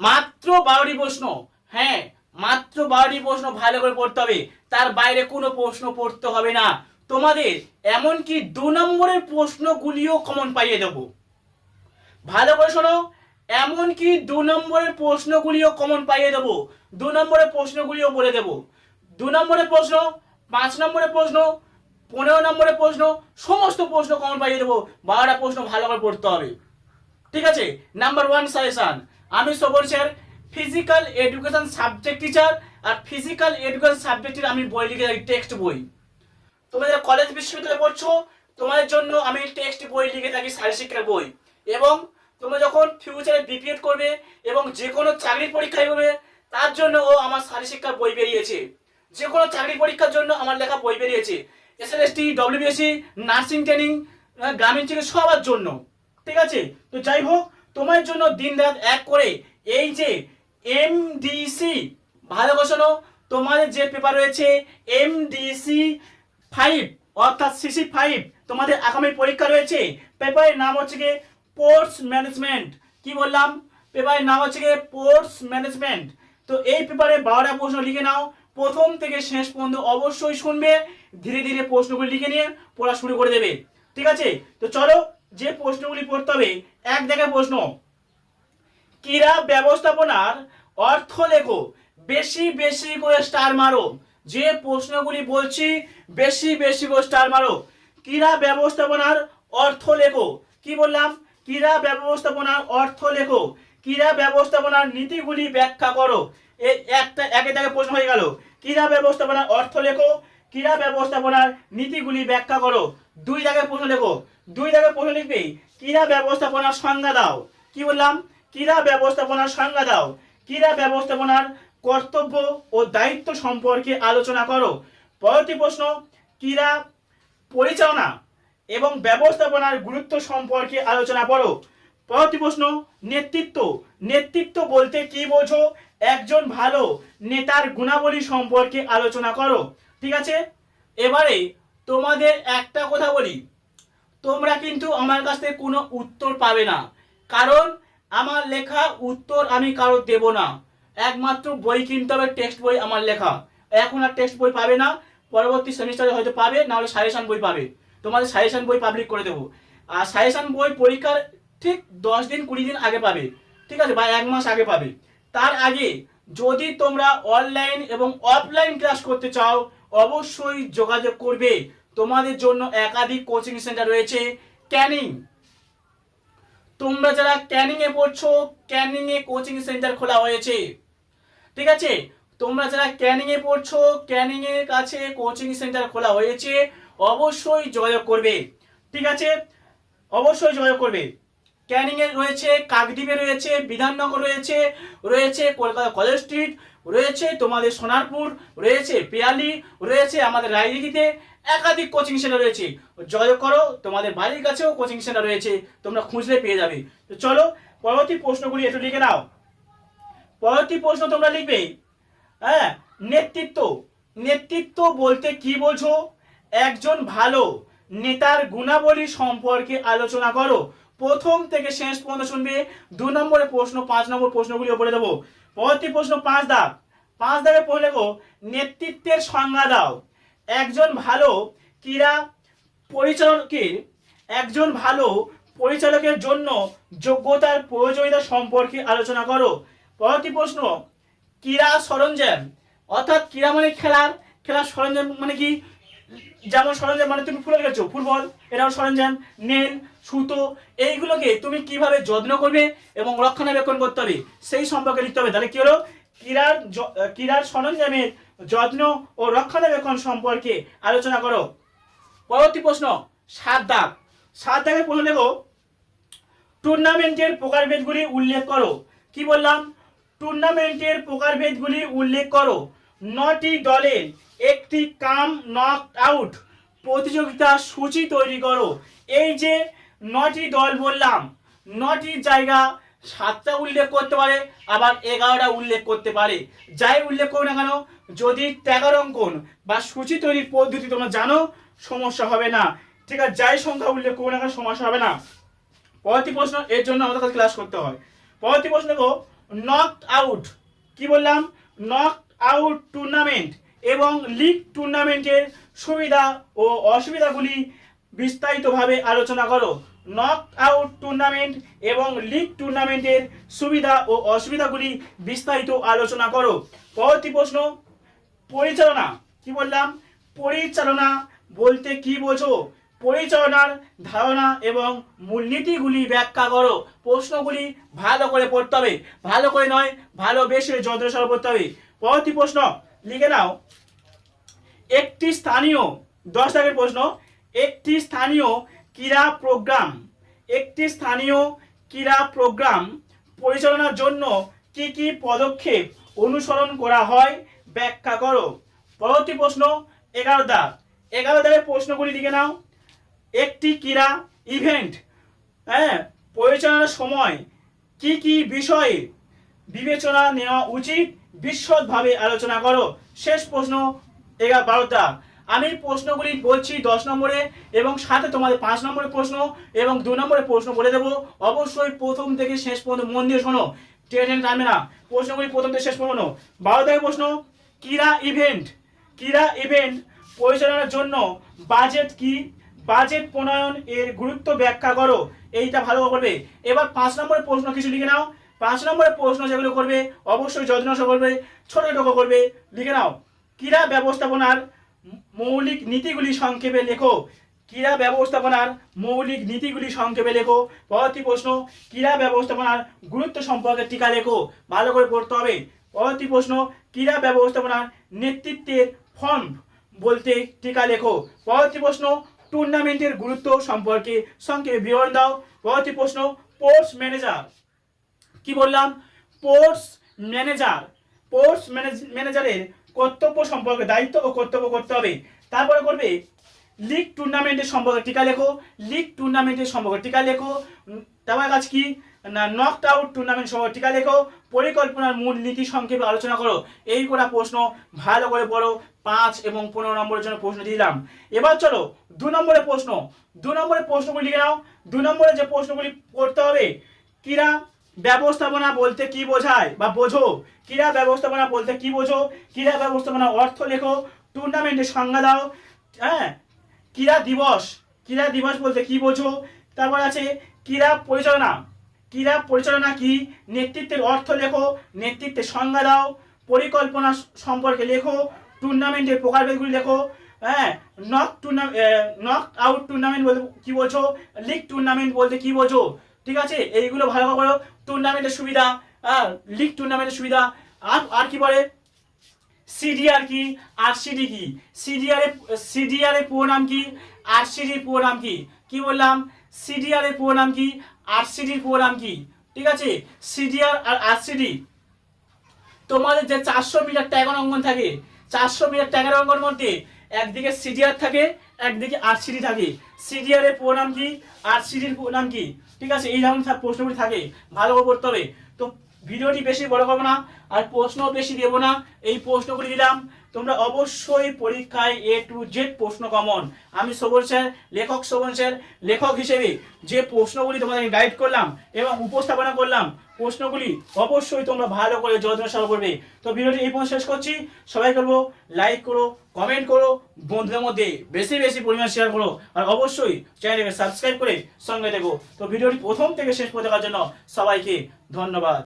মাত্র বারোটি প্রশ্ন। হ্যাঁ মাত্র বারোটি প্রশ্ন ভালো করে পড়তে হবে। তার বাইরে কোনো প্রশ্ন পড়তে হবে না। তোমাদের এমনকি দু নম্বরের প্রশ্নগুলিও কমন পাইয়ে দেবো। ভালো করে শোনো, এমনকি দু নম্বরের প্রশ্নগুলিও কমন পাইয়ে দেবো। দু নম্বরের প্রশ্নগুলিও বলে দেবো। দু নম্বরের প্রশ্ন, পাঁচ নম্বরের প্রশ্ন, পনেরো নম্বরের প্রশ্ন, সমস্ত প্রশ্ন কমন পাইয়ে দেবো। বারোটা প্রশ্ন ভালো করে পড়তে হবে। ঠিক আছে? নাম্বার ওয়ান সাজেশন আমি সবর sir physical education subject teacher আর ফিজিক্যাল এডুকেশন সাবজেক্টের আমি বই লিখে থাকি টেক্সট বই। তোমরা যারা কলেজ বিশ্ববিদ্যালয়ে পড়ছো, তোমাদের জন্য আমি টেক্সট বই লিখে থাকি শারীরশিক্ষার বই। এবং তোমরা যখন ফিউচারে বিপিএড করবে এবং যে কোনো চাকরির পরীক্ষায় হবে তার জন্য ও আমার শারীরশিক্ষার বই বেরিয়েছে। যে কোনো চাকরির পরীক্ষার জন্য আমার লেখা বই বেরিয়েছে। S L S SLST WBSC nursing training গ্রামীণ চিকিৎসা সবার জন্য। ঠিক আছে? তো যাই হোক তোমার জন্য দিন রাত এক করে এই যে এমডিসি ভালো বসানো তোমাদের যে পেপার রয়েছে এমডিসি ফাইভ অর্থাৎ সিসি ফাইভ তোমাদের আগামী পরীক্ষা রয়েছে। পেপারের নাম হচ্ছে গিয়ে পোর্টস ম্যানেজমেন্ট কি বললাম? পেপারের নাম হচ্ছে গিয়ে পোর্টস ম্যানেজমেন্ট তো এই পেপারে বারোটা প্রশ্ন লিখে নাও। প্রথম থেকে শেষ পর্যন্ত অবশ্যই শুনবে। ধীরে ধীরে প্রশ্নগুলি লিখে নিয়ে পড়া শুরু করে দেবে। ঠিক আছে? তো চলো যে প্রশ্নগুলি পড়তে হবে, এক জায়গায় প্রশ্ন। ক্রীড়া ব্যবস্থাপনার অর্থ লেখো, বেশি বেশি করে স্টার মারো। যে প্রশ্নগুলি বলছি, বেশি বেশি করে স্টার মারো। ক্রীড়া ব্যবস্থাপনার অর্থ লেখো। কি বললাম? ক্রীড়া ব্যবস্থাপনার অর্থ লেখো। ক্রীড়া ব্যবস্থাপনার নীতিগুলি ব্যাখ্যা করো। একটা, একে থেকে প্রশ্ন হয়ে গেল। ক্রীড়া ব্যবস্থাপনার অর্থ লেখো ক্রীড়া ব্যবস্থাপনার নীতিগুলি ব্যাখ্যা করো। দুই জায়গায় প্রশ্ন লেখো। দুই জায়গায় প্রশ্ন লিখবে, ক্রীড়া ব্যবস্থাপনার সংজ্ঞা দাও। কি বললাম? ক্রীড়া ব্যবস্থাপনার সংজ্ঞা দাও। ক্রীড়া ব্যবস্থাপনার কর্তব্য ও দায়িত্ব সম্পর্কে আলোচনা করো। পরবর্তী প্রশ্ন, ক্রীড়া পরিচালনা এবং ব্যবস্থাপনার গুরুত্ব সম্পর্কে আলোচনা করো। পরবর্তী প্রশ্ন, নেতৃত্ব। নেতৃত্ব বলতে কি বোঝো? একজন ভালো নেতার গুণাবলী সম্পর্কে আলোচনা করো। ঠিক আছে? এবারে তোমাদের একটা কথা বলি। তোমরা কিন্তু আমার কাছ থেকে কোনো উত্তর পাবে না। কারণ আমার লেখা উত্তর আমি কারও দেব না। একমাত্র বই কিনতে হবে, টেক্সট বই আমার লেখা। এখন আর টেক্সট বই পাবে না। পরবর্তী সেমিস্টারে হয়তো পাবে, না হলে সাজেশন বই পাবে। তোমাদের সাজেশন বই পাবলিক করে দেবো। আর সাজেশন বই পরীক্ষার ঠিক দশ দিন, কুড়ি দিন আগে পাবে। ঠিক আছে? বা এক মাস আগে পাবে। তার আগে যদি তোমরা অনলাইন এবং অফলাইন ক্লাস করতে চাও অবশ্যই যোগাযোগ করবে। তোমাদের জন্য একাধিক কোচিং সেন্টার রয়েছে। ক্যানিং তোমরা যারা ক্যানিং এ পড়ছো ক্যানিং এ কোচিং সেন্টার খোলা হয়েছে। ঠিক আছে? তোমরা যারা ক্যানিং এ পড়ছো ক্যানিং এর কাছে কোচিং সেন্টার খোলা হয়েছে, অবশ্যই যোগাযোগ করবে। ঠিক আছে? অবশ্যই যোগাযোগ করবে। ক্যানিং এ রয়েছে, কাকদ্বীপে রয়েছে, বিধাননগর রয়েছে রয়েছে কলকাতা কলেজ স্ট্রিট, রয়েছে তোমাদের সোনারপুর, রয়েছে পিয়ালি, রয়েছে আমাদের রায়দিঘিতে একাধিক কোচিং সেন্টার রয়েছে। জয় করো, তোমাদের বাড়ির কাছেও কোচিং সেন্টার রয়েছে, তোমরা খুঁজলে পেয়ে যাবে। তো চলো, পরবর্তী প্রশ্নগুলি একটু লিখে নাও। পরবর্তী প্রশ্ন তোমরা লিখবে হ্যাঁ নেতৃত্ব। নেতৃত্ব বলতে কি বোঝো? একজন ভালো নেতার গুণাবলী সম্পর্কে আলোচনা করো। প্রথম থেকে শেষ পর্যন্ত শুনবে। দু নম্বরের প্রশ্ন, পাঁচ নম্বর প্রশ্নগুলি বলে দেবো। পরবর্তী প্রশ্ন, পাঁচ দাগ। পাঁচ দাগে পড়ে লেখো, নেতৃত্বের সংজ্ঞা দাও। একজন ভালো ক্রীড়া পরিচালকের একজন ভালো পরিচালকের জন্য যোগ্যতার প্রয়োজনীয়তা সম্পর্কে আলোচনা করো। পরবর্তী প্রশ্ন, ক্রীড়া সরঞ্জাম। অর্থাৎ ক্রীড়া মানে খেলার খেলার সরঞ্জাম মানে কি? যেমন সরঞ্জাম মানে তুমি ফুটবল খেলছো, ফুটবল, এটাও সরঞ্জাম। নেল সুতো, এইগুলোকে তুমি কীভাবে যত্ন করবে এবং রক্ষণাবেক্ষণ করতে হবে, সেই সম্পর্কে লিখতে হবে। তাহলে কি হলো? ক্রীড়ার ক্রীড়ার সরঞ্জামের যত্ন ও রক্ষণাবেক্ষণ সম্পর্কে আলোচনা করো। পরবর্তী প্রশ্ন, সাত দাগ। সাত দাগে প্রশ্ন দেখো। টুর্নামেন্টের প্রকারভেদগুলি উল্লেখ করো। কি বললাম? টুর্নামেন্টের প্রকারভেদগুলি উল্লেখ করো। নটি দলের একটি কাম নক আউট প্রতিযোগিতা সূচি তৈরি করো। এই যে নটি দল বললাম। নটি জায়গা সাতটা উল্লেখ করতে পারে, আবার এগারোটা উল্লেখ করতে পারে। যাই উল্লেখ করো না কেন, যদি তেরো অঙ্কন বা সূচি তৈরির পদ্ধতি তোমরা জানো, সমস্যা হবে না। ঠিক আছে, যাই সংখ্যা উল্লেখ করো না কেন, সমস্যা হবে না। পরবর্তী প্রশ্ন, এর জন্য আমাদের কাছে ক্লাস করতে হয়। পরবর্তী প্রশ্ন দেখো নক আউট কি বললাম? নক আউট টুর্নামেন্ট এবং লিগ টুর্নামেন্টের সুবিধা ও অসুবিধাগুলি বিস্তারিতভাবে আলোচনা করো। নক আউট টুর্নামেন্ট এবং লিগ টুর্নামেন্টের সুবিধা ও অসুবিধাগুলি বিস্তারিত আলোচনা করো। পরবর্তী প্রশ্ন, পরিচালনা, কি বললাম? পরিচালনা বলতে কি বোঝো? পরিচালনার ধারণা এবং মূলনীতিগুলি ব্যাখ্যা করো। প্রশ্নগুলি ভালো করে পড়তে হবে। ভালো করে নয় ভালোবেসে যন্ত্রসর পড়তে হবে। পরবর্তী প্রশ্ন, লিখে নাও। একটি স্থানীয়, দশ প্রশ্ন একটি স্থানীয় ক্রীড়া প্রোগ্রাম, একটি স্থানীয় ক্রীড়া প্রোগ্রাম পরিচালনার জন্য কি কি পদক্ষেপ অনুসরণ করা হয় ব্যাখ্যা করো। পরবর্তী প্রশ্ন এগারো দাগ এগারো দাগের প্রশ্নগুলি লিখে নাও। একটি ক্রীড়া ইভেন্ট হ্যাঁ পরিচালনার সময় কি কি বিষয়ে বিবেচনা নেওয়া উচিত বিশদভাবে আলোচনা করো। শেষ প্রশ্ন এগারো বারো বারোটা। আমি প্রশ্নগুলি বলছি দশ নম্বরে এবং সাথে তোমাদের পাঁচ নম্বরের প্রশ্ন এবং দু নম্বরের প্রশ্ন বলে দেবো। অবশ্যই প্রথম থেকে শেষ পর্যন্ত মন দিয়ে শোনো। ট্রেন টাইমে না। প্রশ্নগুলি প্রথম থেকে শেষ পর্যন্ত বারো থেকে প্রশ্ন ক্রীড়া ইভেন্ট ক্রীড়া ইভেন্ট পরিচালনার জন্য বাজেট কি? বাজেট প্রণয়ন এর গুরুত্ব ব্যাখ্যা করো। এইটা ভালো করবে। এবার পাঁচ নম্বরের প্রশ্ন কিছু লিখে নাও। পাঁচ নম্বরের প্রশ্ন যেগুলো করবে, অবশ্যই যত্ন করবে ছোট ছোট করবে। লিখে নাও। ক্রীড়া ব্যবস্থাপনার মৌলিক নীতিগুলি সংক্ষেপে লেখো। ক্রীড়া ব্যবস্থাপনার মৌলিক নীতিগুলি সংক্ষেপে লেখো। পরবর্তী প্রশ্ন, ক্রীড়া ব্যবস্থাপনার গুরুত্ব সম্পর্কে টিকা লেখো। ভালো করে পড়তে হবে। পরবর্তী প্রশ্ন, ক্রীড়া ব্যবস্থাপনার নেতৃত্বের ফর্ম বলতে টিকা লেখো। পরবর্তী প্রশ্ন, টুর্নামেন্টের গুরুত্ব সম্পর্কে সংক্ষেপে বিবরণ দাও। পরবর্তী প্রশ্ন স্পোর্টস ম্যানেজার কি বললাম? স্পোর্টস ম্যানেজার স্পোর্টস ম্যানেজারের কর্তব্য সম্পর্কে, দায়িত্ব ও কর্তব্য করতে হবে। তারপরে করবে, লিগ টুর্নামেন্টের সম্পর্কে টিকা লেখো। লিগ টুর্নামেন্টের সম্পর্কে টিকা লেখো। তারপরে কাজ কি? না নকড আউট টুর্নামেন্ট সম্পর্কে টিকা লেখো। পরিকল্পনার মূল নীতি সংক্ষেপে আলোচনা করো। এই করা প্রশ্ন ভালো করে পড়ো, পাঁচ এবং পনেরো নম্বরের জন্য প্রশ্ন দিলাম। এবার চলো, দু নম্বরের প্রশ্ন। দু নম্বরের প্রশ্নগুলি লিখে নাও। দু নম্বরে যে প্রশ্নগুলি পড়তে হবে ক্রীড়া ব্যবস্থাপনা বলতে কি বোঝায় বা বোঝো? ক্রীড়া ব্যবস্থাপনা বলতে কি বোঝো? ক্রীড়া ব্যবস্থাপনা অর্থ লেখো টুর্নামেন্টের সংজ্ঞা দাও হ্যাঁ? ক্রীড়া দিবস ক্রীড়া দিবস বলতে কি বোঝো? তারপর আছে ক্রীড়া পরিচালনা। ক্রীড়া পরিচালনা কি? নেতৃত্বের অর্থ লেখো, নেতৃত্বের সংজ্ঞা দাও, পরিকল্পনা সম্পর্কে লেখো টুর্নামেন্টের প্রকারভেদগুলি লেখো হ্যাঁ? Knock tournament knock out tournament বলতে কি বোঝো? লিগ টুর্নামেন্ট বলতে কি বোঝো? ঠিক আছে? এইগুলো ভালো করে টুর্নামেন্টের সুবিধা হ্যাঁ লিগ টুর্নামেন্টের সুবিধা। আর আর কি বলে? সিডিআর কি? আরসিডি কি? সিডিআর সিডিআর এর পুরো নাম কি? আরসিডি এর পুরো নাম কি? কি বললাম? সিডিআর এর পুরো নাম কি? আরসিডির পুরো নাম কি? ঠিক আছে? সিডিআর আর আর সিডি তোমাদের যে চারশো মিটার ট্যাগন অঙ্কন থাকে, চারশো মিটার ট্যাগের অঙ্কন মধ্যে একদিকে সিডিআর থাকে একদিকে আরসিডি থাকে। এর পুরো নাম কি? আরসিডির পুরো নাম কি? ঠিক আছে, এই ধরনের প্রশ্নগুলি থাকে। ভালো করে পড়তে হবে। তো ভিডিওটি বেশি বড় করব না, আর প্রশ্ন বেশি দেবো না। এই প্রশ্নগুলি দিলাম। তোমরা অবশ্যই পরীক্ষায় এ টু জেড প্রশ্ন কমন আমি শোভন স্যার, লেখক শোভন স্যার, লেখক হিসেবে যে প্রশ্নগুলি তোমাদের আমি গাইড করলাম এবং উপস্থাপনা করলাম, প্রশ্নগুলি অবশ্যই তোমরা ভালো করে যত্ন সহ করবে তো ভিডিওটি এই পর্যন্ত শেষ করছি। সবাই করব লাইক করো কমেন্ট করো, বন্ধুদের মধ্যে বেশি বেশি পরিমাণ শেয়ার করো। আর অবশ্যই চ্যানেলকে সাবস্ক্রাইব করে সঙ্গে দেখো তো ভিডিওটি প্রথম থেকে শেষ পর্যন্ত দেখার জন্য সবাইকে ধন্যবাদ।